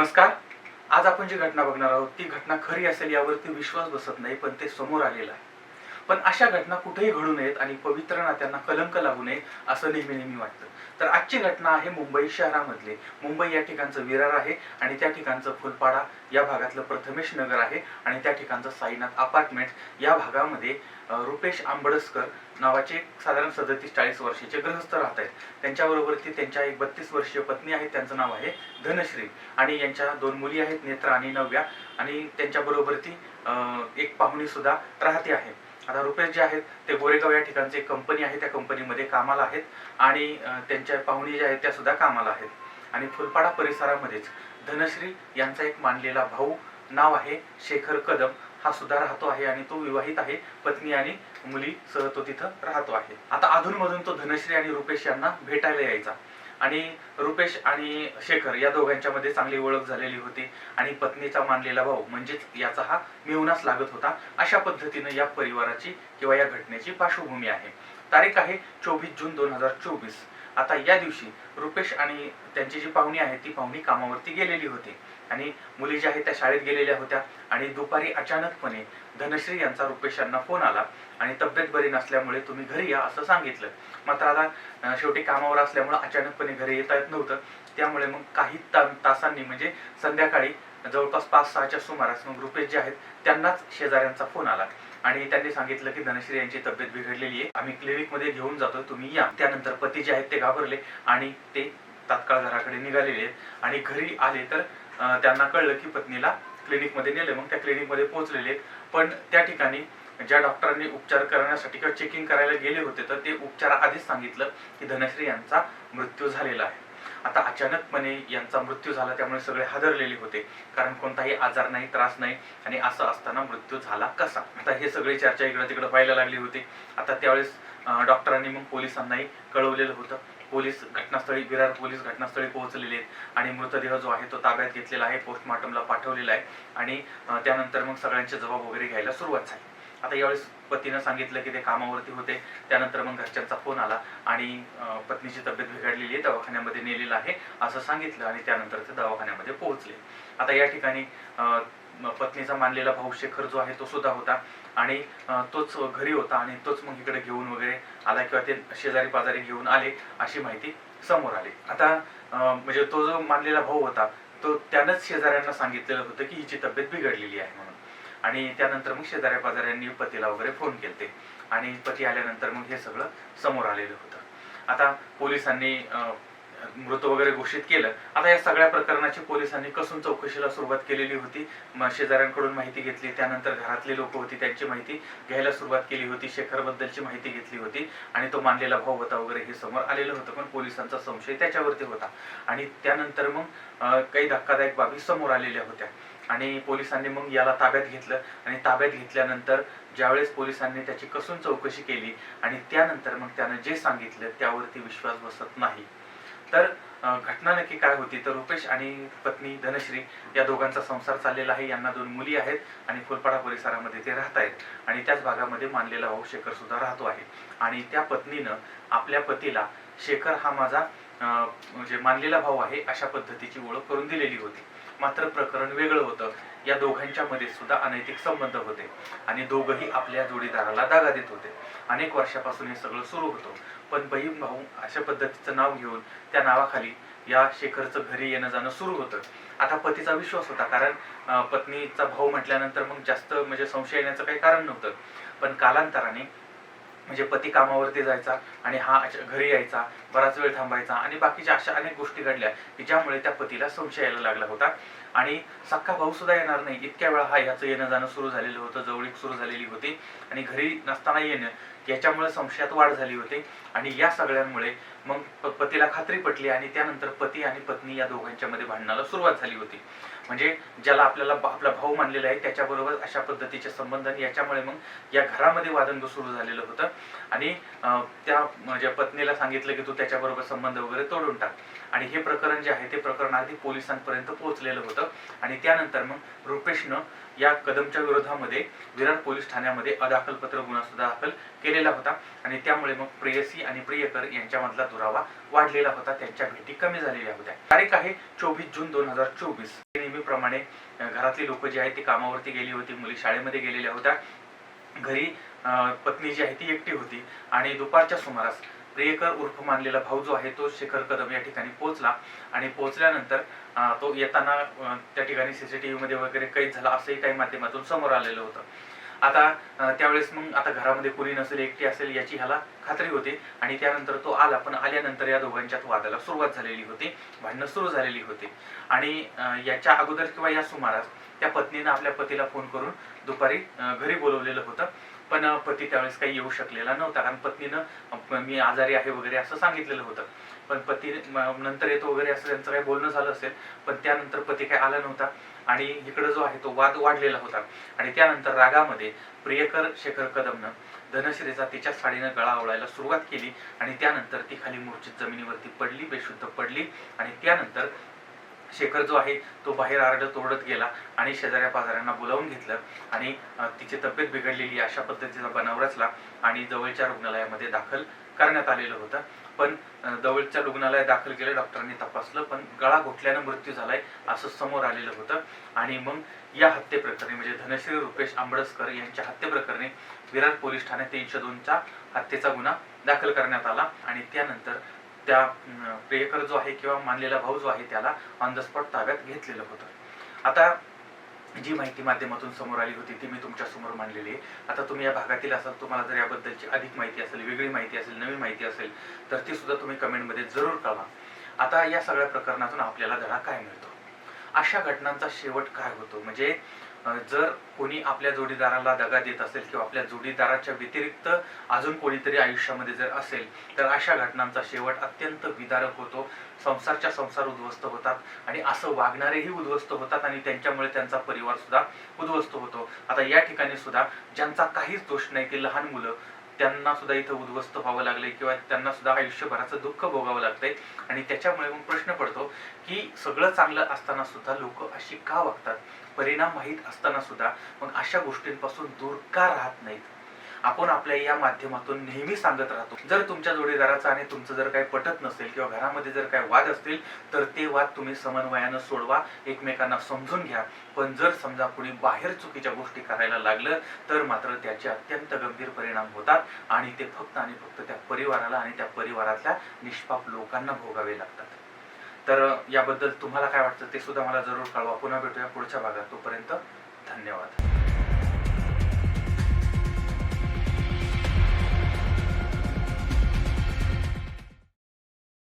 नमस्कार. आज आपण जी घटना बघणार आहोत ती घटना खरी असेल यावरती विश्वास बसत नाही पण ते समोर आलेलं आहे. पण अशा घटना कुठेही घडू नयेत आणि पवित्र नात्यांना कलंक लागू नये असं नेहमी नेहमी वाटतं. तर आजची घटना आहे मुंबई शहरामधली. मुंबई या ठिकाणचं विरार आहे आणि त्या ठिकाणचं फुलपाडा या भागातलं प्रथमेश नगर आहे आणि त्या ठिकाणचं साईनाथ अपार्टमेंट या भागामध्ये रुपेश आंबडसकर नावाचे एक साधारण सदतीस चाळीस वर्षाचे गृहस्थ राहत आहेत. त्यांच्याबरोबर ती त्यांच्या एक बत्तीस वर्षीय पत्नी आहे त्यांचं नाव आहे धनश्री. आणि यांच्या दोन मुली आहेत नेत्रा आणि नव्या. आणि त्यांच्याबरोबर ती एक पाहुणी सुद्धा राहते आहे. आता रुपेश जे आहेत ते गोरेगाव या ठिकाणची एक कंपनी आहे त्या कंपनीमध्ये कामाला आहेत आणि त्यांच्या पाहुणी ज्या आहेत त्या सुद्धा कामाला आहेत. आणि फुलपाडा परिसरामध्येच धनश्री यांचा एक मानलेला भाऊ नाव आहे शेखर कदम. हा सुद्धा राहतो आहे आणि तो विवाहित आहे. पत्नी आणि मुली सह तो तिथं राहतो आहे. आता अधूनमधून तो धनश्री आणि रुपेश यांना भेटायला यायचा. आणि रुपेश आणि शेखर या दोघांच्या मध्ये चांगली ओळख झालेली होती आणि पत्नीचा मानलेला भाऊ म्हणजेच याचा हा मिळवणाच लागत होता अशा पद्धतीनं या परिवाराची किंवा या घटनेची पार्श्वभूमी आहे. तारीख आहे चोवीस जून दोन हजार चोवीस. आता या दिवशी रुपेश आणि त्यांची जी पाहुणी आहे ती पाहुणी कामावरती गेलेली होती. आणि मुली ज्या आहेत त्या शाळेत गेलेल्या होत्या. आणि दुपारी अचानकपणे धनश्री यांचा रुपेश यांना फोन आला. आणि तब्येत बरी नसल्यामुळे तुम्ही घरी या असं सांगितलं. मात्र आता शेवटी कामावर असल्यामुळे अचानकपणे घरी येता येत नव्हतं. त्यामुळे मग काही ता तासांनी म्हणजे संध्याकाळी जवळपास पाच सहाच्या सुमारास मग रुपेश जे आहेत त्यांनाच शेजाऱ्यांचा फोन आला. आणि त्यांनी सांगितलं की धनश्री यांची तब्येत बिघडलेली आहे. आम्ही क्लिनिकमध्ये घेऊन जातो तुम्ही या. त्यानंतर पती जे आहेत ते घाबरले आणि ते तात्काळ घराकडे निघालेले आहेत. आणि घरी आले तर त्यांना कळलं की पत्नीला क्लिनिकमध्ये नेले मग त्या क्लिनिकमध्ये पोहोचलेले. पण त्या ठिकाणी ज्या डॉक्टरांनी उपचार करण्यासाठी किंवा चेकिंग करायला गेले होते तर ते उपचाराआधीच सांगितलं की धनश्री यांचा मृत्यू झालेला आहे. आता अचानकपणे यांचा मृत्यू झाला त्यामुळे सगळे हादरलेले होते. कारण कोणताही आजार नाही त्रास नाही आणि असं असताना मृत्यू झाला कसा? आता हे सगळी चर्चा इकडे तिकडे व्हायला लागली होती. आता त्यावेळेस डॉक्टरांनी मग पोलिसांनाही कळवलेलं होतं. पोलीस घटनास्थळी विरार पोलीस घटनास्थळी पोहोचलेले आहेत. आणि मृतदेह जो आहे तो ताब्यात घेतलेला आहे पोस्टमॉर्टमला पाठवलेला आहे. आणि त्यानंतर मग सगळ्यांचे जबाब वगैरे घ्यायला सुरुवात झाली. आता यावेळेस पतीनं सांगितलं की ते कामावरती होते. त्यानंतर मग घरच्यांचा फोन आला आणि पत्नीची तब्येत बिघडलेली आहे दवाखान्यामध्ये नेलेलं आहे असं सांगितलं आणि त्यानंतर ते दवाखान्यामध्ये पोहोचले. आता या ठिकाणी पत्नीचा मानलेला भाऊ शेखर जो आहे तो सुद्धा होता. आणि तोच घरी होता आणि तोच मग इकडे घेऊन वगैरे आला किंवा ते शेजारी पाजारी घेऊन आले अशी माहिती समोर आली. आता म्हणजे तो जो मानलेला भाऊ होता तो त्यानंच शेजाऱ्यांना सांगितलेलं होतं की हिची तब्येत बिघडलेली आहे म्हणून. आणि त्यानंतर मग शेजाऱ्या पाजाऱ्यांनी पतीला वगैरे फोन केलते आणि पती आल्यानंतर मग हे सगळं समोर आलेलं होतं. आता पोलिसांनी मृत वगैरे घोषित केलं. आता या सगळ्या प्रकरणाची पोलिसांनी कसून चौकशीला सुरुवात केलेली होती. मग शेजाऱ्यांकडून माहिती घेतली. त्यानंतर घरातले लोक होती त्यांची माहिती घ्यायला सुरुवात केली होती. शेखर बद्दलची माहिती घेतली होती. आणि तो मानलेला भाऊ होता वगैरे हे समोर आलेलं होतं पण पोलिसांचा संशय त्याच्यावरती होता. आणि त्यानंतर मग काही धक्कादायक बाबी समोर आलेल्या होत्या. आणि पोलिसांनी मग याला ताब्यात घेतलं. आणि ताब्यात घेतल्यानंतर ज्यावेळेस पोलिसांनी त्याची कसून चौकशी केली आणि त्यानंतर मग त्यानं जे सांगितलं त्यावरती विश्वास बसत नाही. तर घटना नक्की काय होती? तर रुपेश आणि पत्नी धनश्री या दोघांचा संसार चाललेला आहे. यांना दोन मुली आहेत आणि फुलपाडा परिसरामध्ये ते राहत आहेत. आणि त्याच भागामध्ये मानलेला भाऊ शेखर सुद्धा राहतो आहे. आणि त्या पत्नीनं आपल्या पतीला शेखर हा माझा म्हणजे मानलेला भाऊ आहे अशा पद्धतीची ओळख करून दिलेली होती. मात्र प्रकरण वेगळं होतं. या दोघांच्या मध्ये सुद्धा अनैतिक संबंध होते. आणि दोघंही आपल्या जोडीदाराला दागा देत होते. अनेक वर्षापासून हे सगळं सुरू होतं. पण बहीण भाऊ अशा पद्धतीचं नाव घेऊन त्या नावाखाली या शेखरचं घरी येणं जाणं सुरू होतं. आता पतीचा विश्वास होता कारण पत्नीचा भाऊ म्हटल्यानंतर मग जास्त म्हणजे संशय येण्याचं काही कारण नव्हतं. पण कालांतराने म्हणजे पती कामावरती जायचा आणि हा घरी यायचा बराच वेळ थांबायचा आणि बाकीच्या अशा अनेक गोष्टी घडल्या की ज्यामुळे त्या पतीला संशय यायला लागला होता. आणि सख्खा भाऊ सुद्धा येणार नाही. इतक्या वेळा हा ह्याचं येणं जाणं सुरू झालेलं होतं जवळीक सुरू झालेली होती. आणि घरी नसताना येणं याच्यामुळे संशयात वाढ झाली होती. आणि या सगळ्यांमुळे मग पतीला खात्री पटली आणि त्यानंतर पती आणि पत्नी या दोघांच्या मध्ये भांडणाला सुरुवात झाली होती. म्हणजे ज्याला आपल्याला आपला भाऊ मानलेला आहे त्याच्याबरोबर अशा पद्धतीचे संबंध आणि याच्यामुळे मग या घरामध्ये वादंग सुरू झालेलं होतं. आणि त्या म्हणजे पत्नीला सांगितलं की तू त्याच्याबरोबर संबंध वगैरे तोडून टाक. आणि हे प्रकरण जे आहे ते प्रकरण आधी पोलिसांपर्यंत पोहोचलेलं होतं. आणि त्यानंतर मग रुपेशनं या कदमच्या विरोधामध्ये विरार पोलीस ठाण्यामध्ये अदाखलपत्र गुन्हा सुद्धा दाखल केलेला होता. आणि त्यामुळे मग प्रेयसी आणि प्रियकर यांच्यामधला दुरावा वाढलेला होता. त्यांच्या भेटी कमी झालेल्या होत्या. तारीख आहे चोवीस जून दोन हजार चोवीस. नेहमीप्रमाणे घरातली लोक जी आहेत ती कामावरती गेली होती मुली शाळेमध्ये गेलेल्या होत्या. घरी पत्नी जी आहे ती एकटी होती. आणि दुपारच्या सुमारास प्रियकर उर्फ मानलेला भाऊ जो आहे तो शेखर कदम या ठिकाणी पोहोचला. आणि पोहोचल्यानंतर तो येताना त्या ठिकाणी सीसीटीव्ही मध्ये वगैरे कैद झाला असंही काही माध्यमातून समोर आलेलं होतं. आता त्यावेळेस मग आता घरामध्ये कुणी नसेल एकटी असेल याची ह्याला खात्री होती. आणि त्यानंतर तो आला पण आल्यानंतर या दोघांच्यात वादाला सुरुवात झालेली होती भांडणं सुरू झालेली होती. आणि याच्या अगोदर किंवा या सुमारास त्या पत्नीनं आपल्या पतीला फोन करून दुपारी घरी बोलवलेलं होतं. पण पती त्यावेळेस काही येऊ शकलेला नव्हता. कारण पत्नीनं मी आजारी आहे वगैरे असं सांगितलेलं होतं. पण पती नंतर येतो वगैरे असं त्यांचं काही बोलणं झालं असेल पण त्यानंतर पती काही आला नव्हता. आणि इकडं जो आहे तो वाद वाढलेला होता. आणि त्यानंतर रागामध्ये प्रियकर शेखर कदमनं धनश्रीचा तिच्या साडीनं गळा आवळायला सुरुवात केली आणि त्यानंतर ती खाली मूर्छित जमिनीवरती पडली बेशुद्ध पडली आणि त्यानंतर शेखर जो आहे तो बाहेर आरडत ओरडत गेला आणि शेजाऱ्या पाजाऱ्यांना बोलावून घेतलं आणि तिची तब्येत बिघडलेली अशा पद्धतीचा बनाव रचला आणि जवळच्या रुग्णालयामध्ये दाखल करण्यात आलेलं होतं. पण जवळच्या रुग्णालयात दाखल केलं डॉक्टरांनी तपासलं पण गळा घोटल्यानं मृत्यू झालाय असं समोर आलेलं होतं. आणि मग या हत्येप्रकरणी म्हणजे धनश्री रुपेश आंबडसकर यांच्या हत्येप्रकरणी विरार पोलीस ठाण्यात तीनशे दोनचा हत्येचा गुन्हा दाखल करण्यात आला. आणि त्यानंतर त्या प्रेयकर जो आहे किंवा मानलेला भाऊ जो आहे त्याला ऑन द स्पॉट ताब्यात घेतलेलं होतं. आता जी माहिती माध्यमातून समोर आली होती ती मी तुमच्यासमोर मांडलेली आहे. आता तुम्ही या भागातील असाल तुम्हाला जर याबद्दलची अधिक माहिती असेल वेगळी माहिती असेल नवीन माहिती असेल तर ती सुद्धा तुम्ही कमेंटमध्ये जरूर कळवा. आता या सगळ्या प्रकरणातून आपल्याला धडा काय मिळतो? अशा घटनांचा शेवट काय होतो? म्हणजे जर कोणी आपल्या जोडीदाराला दगा देत असेल किंवा आपल्या जोडीदाराच्या व्यतिरिक्त अजून कोणीतरी आयुष्यामध्ये जर असेल तर अशा घटनांचा शेवट अत्यंत विदारक होतो. संसारच्या संसार उद्ध्वस्त होतात आणि असं वागणारेही उद्ध्वस्त होतात आणि त्यांच्यामुळे त्यांचा परिवार सुद्धा उद्ध्वस्त होतो. आता या ठिकाणी सुद्धा ज्यांचा काहीच दोष नाही की लहान मुलं त्यांना सुद्धा इथं उद्ध्वस्त व्हावं लागले किंवा त्यांना सुद्धा आयुष्यभराचं दुःख भोगावं लागतंय. आणि त्याच्यामुळे मग प्रश्न पडतो की सगळं चांगलं असताना सुद्धा लोक अशी का वागतात? परिणाम माहीत असताना सुद्धा मग अशा गोष्टींपासून दूर का राहत नाहीत? आपण आपल्या या माध्यमातून नेहमी सांगत राहतो. जर तुमच्या जोडीदाराचं आणि तुमचं जर काही पटत नसेल किंवा घरामध्ये जर काही वाद असतील तर ते वाद तुम्ही समन्वयानं सोडवा एकमेकांना समजून घ्या. पण जर समजा कुणी बाहेर चुकीच्या गोष्टी करायला लागलं तर मात्र त्याचे अत्यंत गंभीर परिणाम होतात आणि ते फक्त आणि फक्त त्या परिवाराला आणि त्या परिवारातल्या निष्पाप लोकांना भोगावे लागतात. तर याबद्दल तुम्हाला काय वाटतं ते सुद्धा मला जरूर कळवा. पुन्हा भेटूया पुढच्या भागात. तोपर्यंत धन्यवाद.